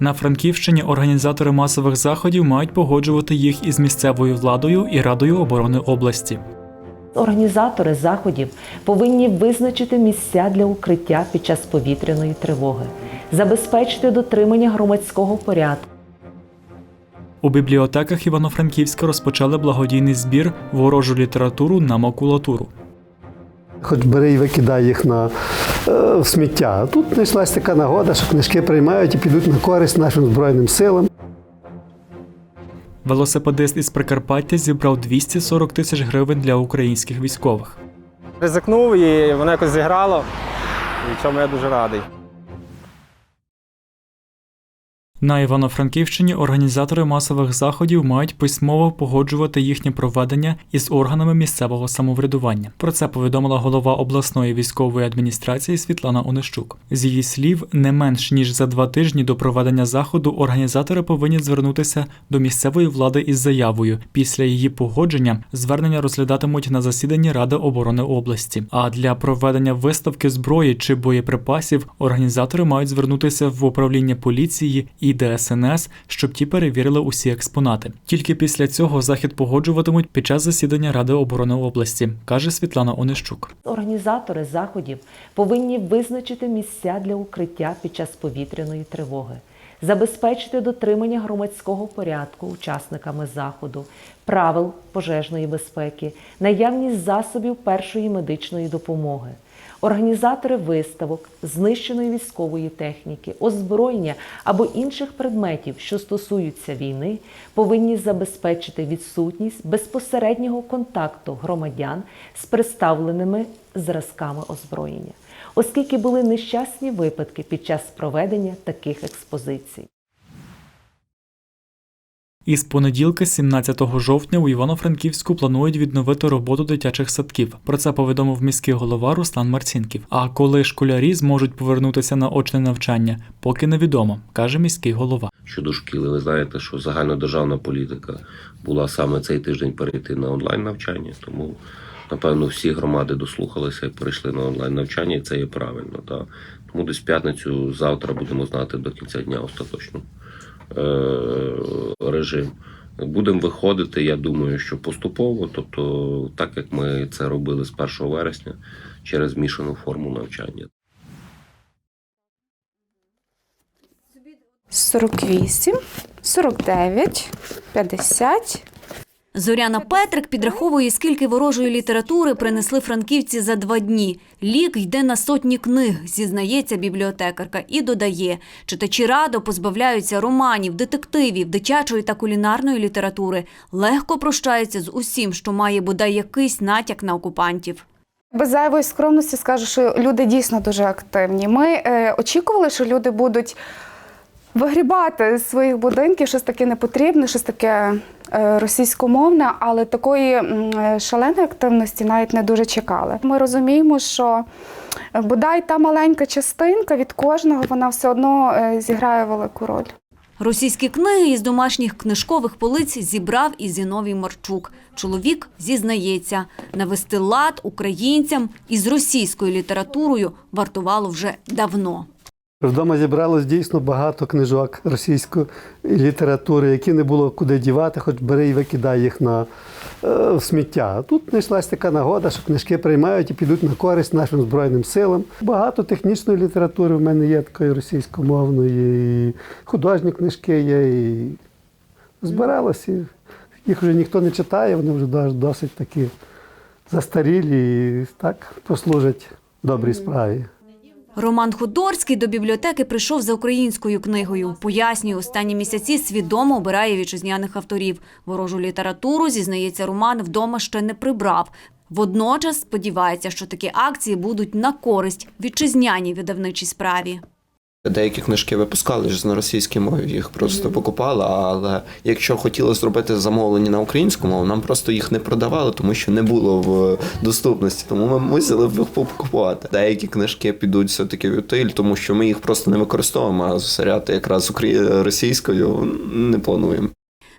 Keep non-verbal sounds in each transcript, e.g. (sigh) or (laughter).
На Франківщині організатори масових заходів мають погоджувати їх із місцевою владою і Радою оборони області. Організатори заходів повинні визначити місця для укриття під час повітряної тривоги, забезпечити дотримання громадського порядку. У бібліотеках Івано-Франківська розпочали благодійний збір ворожу літературу на макулатуру. Хоч бери і викидай їх на в сміття. А Тут знайшлася така нагода, що книжки приймають і підуть на користь нашим Збройним силам. Велосипедист із Прикарпаття зібрав 240 тисяч гривень для українських військових. Ризикнув і воно якось зіграло. І чому я дуже радий. На Івано-Франківщині організатори масових заходів мають письмово погоджувати їхнє проведення із органами місцевого самоврядування. Про це повідомила голова обласної військової адміністрації Світлана Онищук. З її слів, не менш ніж за два тижні до проведення заходу організатори повинні звернутися до місцевої влади із заявою. Після її погодження звернення розглядатимуть на засіданні Ради оборони області. А для проведення виставки зброї чи боєприпасів організатори мають звернутися в управління поліції ДСНС, щоб ті перевірили усі експонати. Тільки після цього захід погоджуватимуть під час засідання Ради оборони області, каже Світлана Онищук. Організатори заходів повинні визначити місця для укриття під час повітряної тривоги, забезпечити дотримання громадського порядку учасниками заходу, правил пожежної безпеки, наявність засобів першої медичної допомоги. Організатори виставок, знищеної військової техніки, озброєння або інших предметів, що стосуються війни, повинні забезпечити відсутність безпосереднього контакту громадян з представленими зразками озброєння, оскільки були нещасні випадки під час проведення таких експозицій. Із понеділка, 17 жовтня, у Івано-Франківську планують відновити роботу дитячих садків. Про це повідомив міський голова Руслан Марцінків. А коли школярі зможуть повернутися на очне навчання, поки невідомо, каже міський голова. щодо шкіли. Ви знаєте, що загальнодержавна політика була саме цей тиждень перейти на онлайн навчання, тому напевно всі громади дослухалися і перейшли на онлайн навчання, і це є правильно. Да? Тому десь п'ятницю завтра будемо знати до кінця дня остаточно режим. Будемо виходити, я думаю, що поступово, тобто так як ми це робили з 1 вересня через змішану форму навчання. 48, 49, 50. Зоряна Петрик підраховує, скільки ворожої літератури принесли франківці за два дні. Лік йде на сотні книг, зізнається бібліотекарка, і додає, читачі радо позбавляються романів, детективів, дитячої та кулінарної літератури, легко прощаються з усім, що має бодай якийсь натяк на окупантів. Без зайвої скромності скажу, що люди дійсно дуже активні. Ми е, очікували, що люди будуть вигрібати з своїх будинків щось таке непотрібне, щось таке е, російськомовне, але такої е, шаленої активності навіть не дуже чекали. Ми розуміємо, що е, бодай та маленька частинка від кожного вона все одно зіграє велику роль. Російські книги із домашніх книжкових полиць зібрав і Зіновій Марчук. Чоловік зізнається, навести лад українцям із російською літературою вартувало вже давно. Вдома зібралось дійсно багато книжок російської літератури, які не було куди дівати, хоч бери і викидай їх на е, сміття. А Тут знайшлася така нагода, що книжки приймають і підуть на користь нашим Збройним силам. Багато технічної літератури в мене є такої російськомовної, і художні книжки є, і збиралося. Їх вже ніхто не читає, вони вже досить такі застарілі і так послужать добрій справі. Роман Худорський до бібліотеки прийшов за українською книгою. Пояснює, останні місяці свідомо обирає вітчизняних авторів. Ворожу літературу, зізнається, Роман вдома ще не прибрав. Водночас сподівається, що такі акції будуть на користь вітчизняній видавничій справі. Деякі книжки випускали ж на російській мові, їх просто покупали. Але якщо хотіли зробити замовлення на українську мову, нам просто їх не продавали, тому що не було в доступності. Тому ми мусили їх покупувати. Деякі книжки підуть все-таки в утиль, тому що ми їх просто не використовуємо, а заряти якраз російською не плануємо.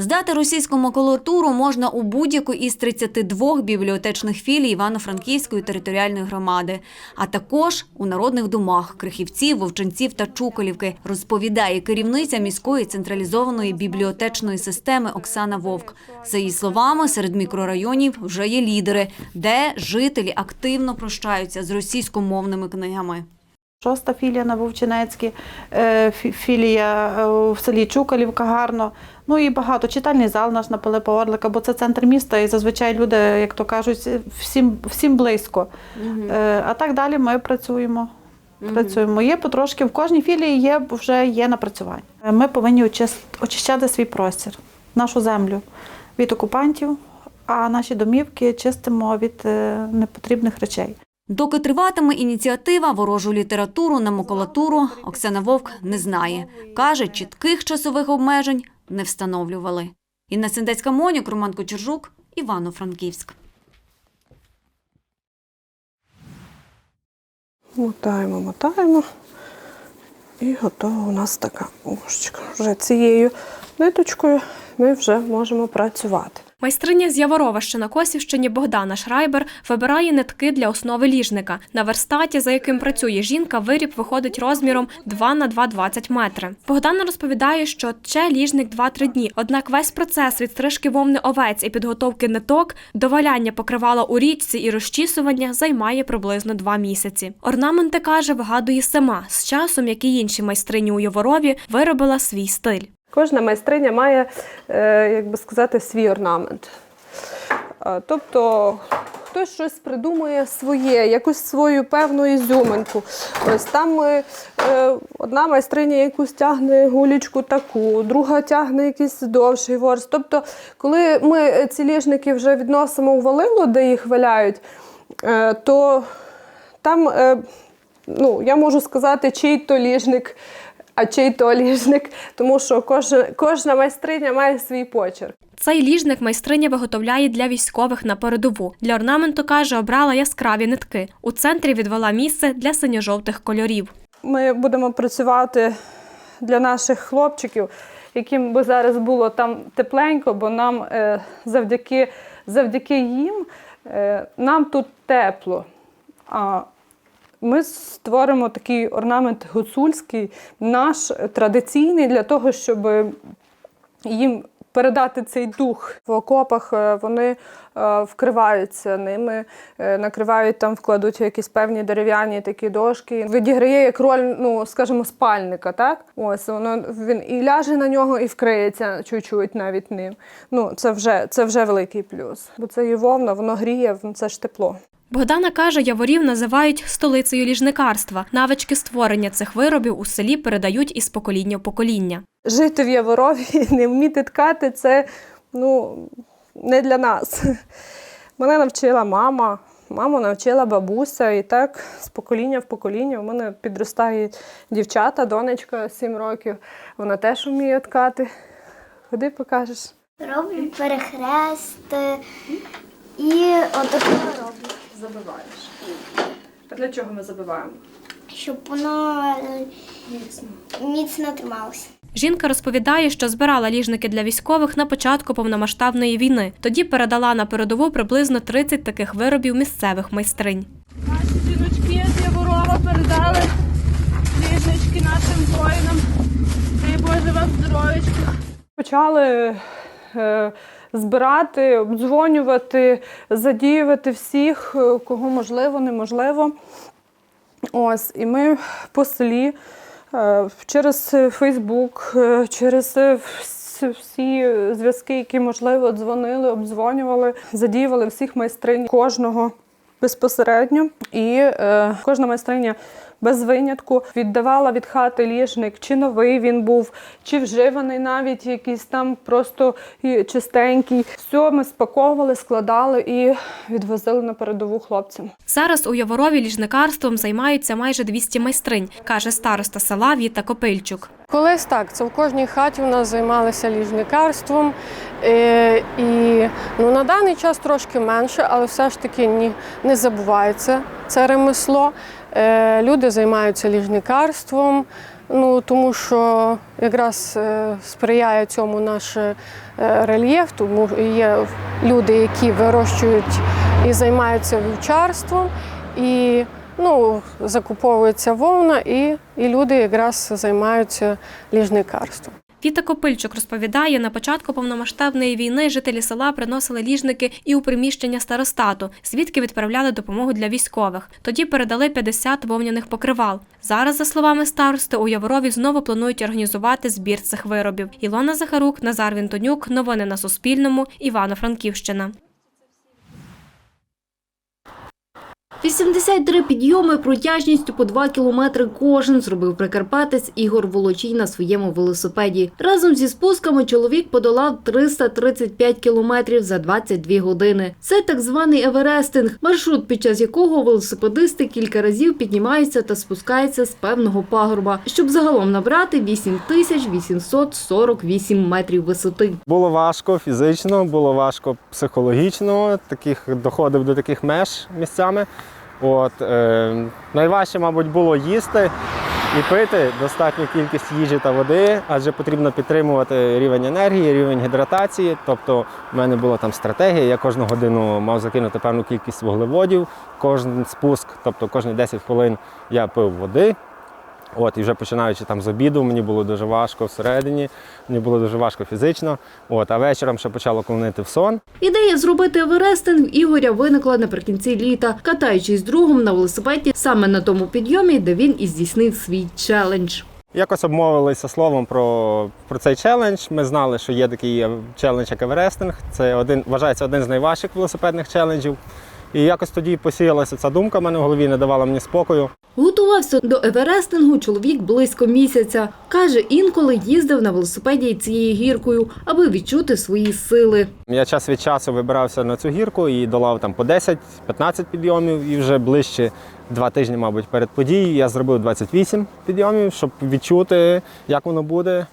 Здати російську макулатуру можна у будь-яку із 32 бібліотечних філій Івано-Франківської територіальної громади, а також у народних домах Крихівців, Вовчанців та Чуколівки, розповідає керівниця міської централізованої бібліотечної системи Оксана Вовк. За її словами, серед мікрорайонів вже є лідери, де жителі активно прощаються з російськомовними книгами. Шоста філія на Вовчинецькій, е, філія е, в селі Чукалівка гарно. Ну і багато. Читальний зал наш на Пилипа Орлика, бо це центр міста, і зазвичай люди, як то кажуть, всім, всім близько. Е, А так далі ми працюємо. Працюємо. Є потрошки, в кожній філії є, вже є напрацювання. Ми повинні очищати свій простір, нашу землю від окупантів, а наші домівки чистимо від непотрібних речей. Доки триватиме ініціатива ворожу літературу на макулатуру, Оксана Вовк не знає. Каже, чітких часових обмежень не встановлювали. Інна Сендецька Монюк, Роман Кочержук, Івано-Франківськ. Мотаємо, мотаємо. І готова у нас така ложечка. Вже цією ниточкою ми вже можемо працювати. Майстриня з Яворова, що на Косівщині Богдана Шрайбер вибирає нитки для основи ліжника. На верстаті, за яким працює жінка, виріб виходить розміром 2 на 2,20 метри. Богдана розповідає, що тче ліжник 2-3 дні. Однак весь процес від стрижки вовни овець і підготовки ниток до валяння покривала у річці і розчісування займає приблизно 2 місяці. Орнаменти каже, вигадує сама з часом, як і інші майстрині у Яворові, виробила свій стиль. Кожна майстриня має, е, як би сказати, свій орнамент. Е, Тобто хтось щось придумує своє, якусь свою певну ізюминку. Ось там е, одна майстриня якусь тягне гулічку таку, друга тягне якийсь довший ворс. Тобто, коли ми ці ліжники вже відносимо у валило, де їх валяють, е, то там, ну, я можу сказати, чий то ліжник, а чий то ліжник, тому що кожна, кожна майстриня має свій почерк. Цей ліжник майстриня виготовляє для військових на передову. Для орнаменту каже, обрала яскраві нитки. У центрі відвела місце для синьо-жовтих кольорів. Ми будемо працювати для наших хлопчиків, яким би зараз було там тепленько, бо нам е, завдяки, завдяки їм е, нам тут тепло. А ми створимо такий орнамент гуцульський, наш традиційний, для того, щоб їм передати цей дух. В окопах е, вони е, вкриваються ними, е, накривають там, вкладуть якісь певні дерев'яні такі дошки. Відіграє як роль, ну скажімо, спальника, так? Ось воно він і ляже на нього, і вкриється чуть-чуть навіть ним. Ну, це вже, це вже великий плюс. Бо це є вовна, воно гріє, це ж тепло. Богдана каже, Яворів називають столицею ліжникарства. Навички створення цих виробів у селі передають із покоління в покоління. Жити в Яворові, (laughs) не вміти ткати це ну, не для нас. Мене навчила мама, маму навчила бабуся, і так з покоління в покоління. У мене підростає дівчата, донечка 7 років. Вона теж вміє ткати. Ходи покажеш. Роблю перехрест і отаке роблю, Забиваєш. А для чого ми забиваємо? щоб воно е, міцно трималося. Жінка розповідає, що збирала ліжники для військових на початку повномасштабної війни. Тоді передала на передову приблизно 30 таких виробів місцевих майстринь. Наші жіночки з Яворова передали ліжнички нашим воїнам. Дай Боже вам здоров'ячка. Почали е, збирати, обдзвонювати, задіювати всіх, е, кого можливо, неможливо. Ось, і ми по селі е, через Фейсбук, е, через всі зв'язки, які можливо, дзвонили, обдзвонювали, задіювали всіх майстринь, кожного безпосередньо. І е, кожна майстриня без винятку віддавала від хати ліжник, чи новий він був, чи вживаний навіть якийсь там просто чистенький. Все ми спаковували, складали і відвозили на передову хлопцям. Зараз у Яворові ліжникарством займаються майже 200 майстринь, каже староста села Віта Копильчук. Колись так, це в кожній хаті у нас займалися ліжникарством. Е, і ну, на даний час трошки менше, але все ж таки ні, не забувається це ремесло. Е, люди займаються ліжникарством. Ну тому що якраз е, сприяє цьому наш е, рельєф, тому є люди, які вирощують і займаються вівчарством, і ну, закуповується вовна, і, і люди якраз займаються ліжникарством. Віта Копильчук розповідає, на початку повномасштабної війни жителі села приносили ліжники і у приміщення старостату, звідки відправляли допомогу для військових. Тоді передали 50 вовняних покривал. Зараз, за словами старости, у Яворові знову планують організувати збір цих виробів. Ілона Захарук, Назар Вінтонюк. Новини на Суспільному. Івано-Франківщина. 83 підйоми протяжністю по 2 кілометри кожен зробив прикарпатець Ігор Волочій на своєму велосипеді. Разом зі спусками чоловік подолав 335 кілометрів за 22 години. Це так званий еверестинг, маршрут, під час якого велосипедисти кілька разів піднімаються та спускаються з певного пагорба, щоб загалом набрати 8848 метрів висоти. Було важко фізично, було важко психологічно, таких доходив до таких меж місцями. От, е, найважче, мабуть, було їсти і пити достатню кількість їжі та води, адже потрібно підтримувати рівень енергії, рівень гідратації. Тобто в мене була там стратегія, я кожну годину мав закинути певну кількість вуглеводів, кожен спуск, тобто кожні 10 хвилин я пив води. От, і вже починаючи там з обіду, мені було дуже важко всередині, мені було дуже важко фізично. От, а вечором ще почало клонити в сон. Ідея зробити еверестинг в Ігоря виникла наприкінці літа, катаючись з другом на велосипеді саме на тому підйомі, де він і здійснив свій челендж. Якось обмовилися словом про, про цей челендж. Ми знали, що є такий челендж, як еверестинг. Це один, вважається один з найважчих велосипедних челенджів. І якось тоді посіялася ця думка в мене в голові, не давала мені спокою. Готувався до еверестингу чоловік близько місяця. Каже, інколи їздив на велосипеді цією гіркою, аби відчути свої сили. Я час від часу вибирався на цю гірку і долав там по 10-15 підйомів. І вже ближче два тижні, мабуть, перед подією я зробив 28 підйомів, щоб відчути, як воно буде.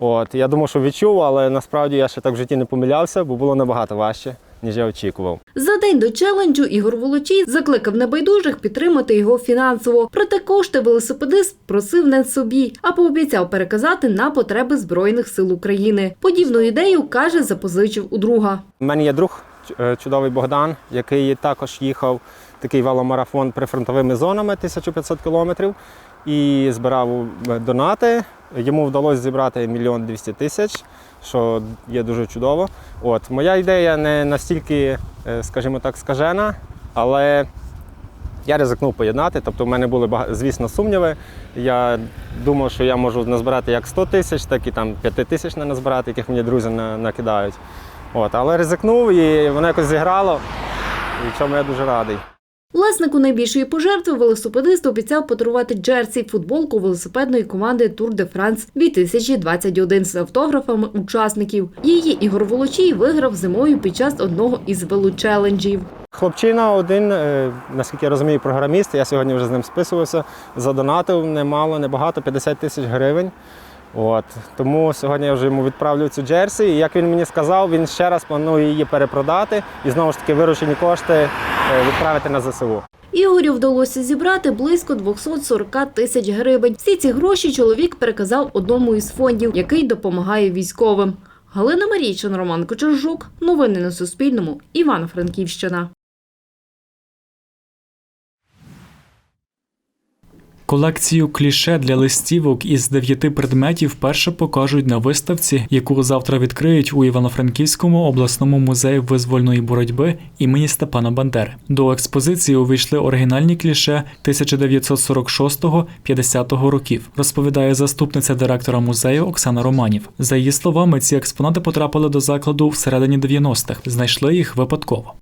От я думав, що відчув, але насправді я ще так в житті не помилявся, бо було набагато важче, ніж я очікував. За день до челенджу Ігор Волочій закликав небайдужих підтримати його фінансово. Проте кошти велосипедист просив не собі, а пообіцяв переказати на потреби Збройних сил України. Подібну ідею каже, запозичив у друга. У мене є друг е, чудовий Богдан, який також їхав такий веломарафон прифронтовими зонами 1500 кілометрів і збирав е, донати. Йому вдалося зібрати мільйон двісті тисяч, що є дуже чудово. От моя ідея не настільки, е, скажімо так, скажена, але я ризикнув поєднати. Тобто, в мене були звісно сумніви. Я думав, що я можу назбирати як 100 тисяч, так і там 5 тисяч не назбирати, яких мені друзі накидають. От, але ризикнув і воно якось зіграло, і чому я дуже радий. Власнику найбільшої пожертви велосипедист обіцяв подарувати джерсі футболку велосипедної команди Tour de France 2021 з автографами учасників. Її Ігор Волочій виграв зимою під час одного із велочеленджів. Хлопчина один, е, наскільки я розумію, програміст. Я сьогодні вже з ним списувався. Задонатив немало, небагато, 50 тисяч гривень. От. Тому сьогодні я вже йому відправлю цю джерсі. І як він мені сказав, він ще раз планує її перепродати і знову ж таки виручені кошти е, відправити на ЗСУ. Ігорю вдалося зібрати близько 240 тисяч гривень. Всі ці гроші чоловік переказав одному із фондів, який допомагає військовим. Галина Марійчин, Роман Кочержук. Новини на Суспільному. Івано-Франківщина. Колекцію кліше для листівок із дев'яти предметів вперше покажуть на виставці, яку завтра відкриють у Івано-Франківському обласному музеї визвольної боротьби імені Степана Бандери. До експозиції увійшли оригінальні кліше 1946-50 років, розповідає заступниця директора музею Оксана Романів. За її словами, ці експонати потрапили до закладу всередині 90-х, знайшли їх випадково.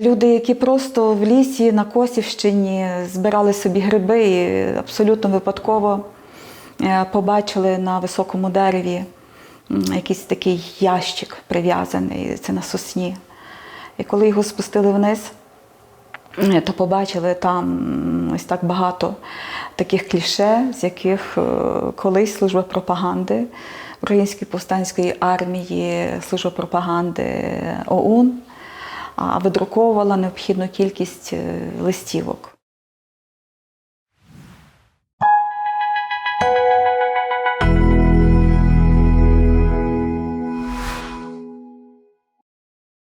Люди, які просто в лісі на Косівщині збирали собі гриби і абсолютно випадково е, побачили на високому дереві якийсь такий ящик прив'язаний, це на сосні. І коли його спустили вниз, е, то побачили там ось так багато таких кліше, з яких е, колись служба пропаганди Української повстанської армії, служба пропаганди ОУН видруковувала необхідну кількість е, листівок.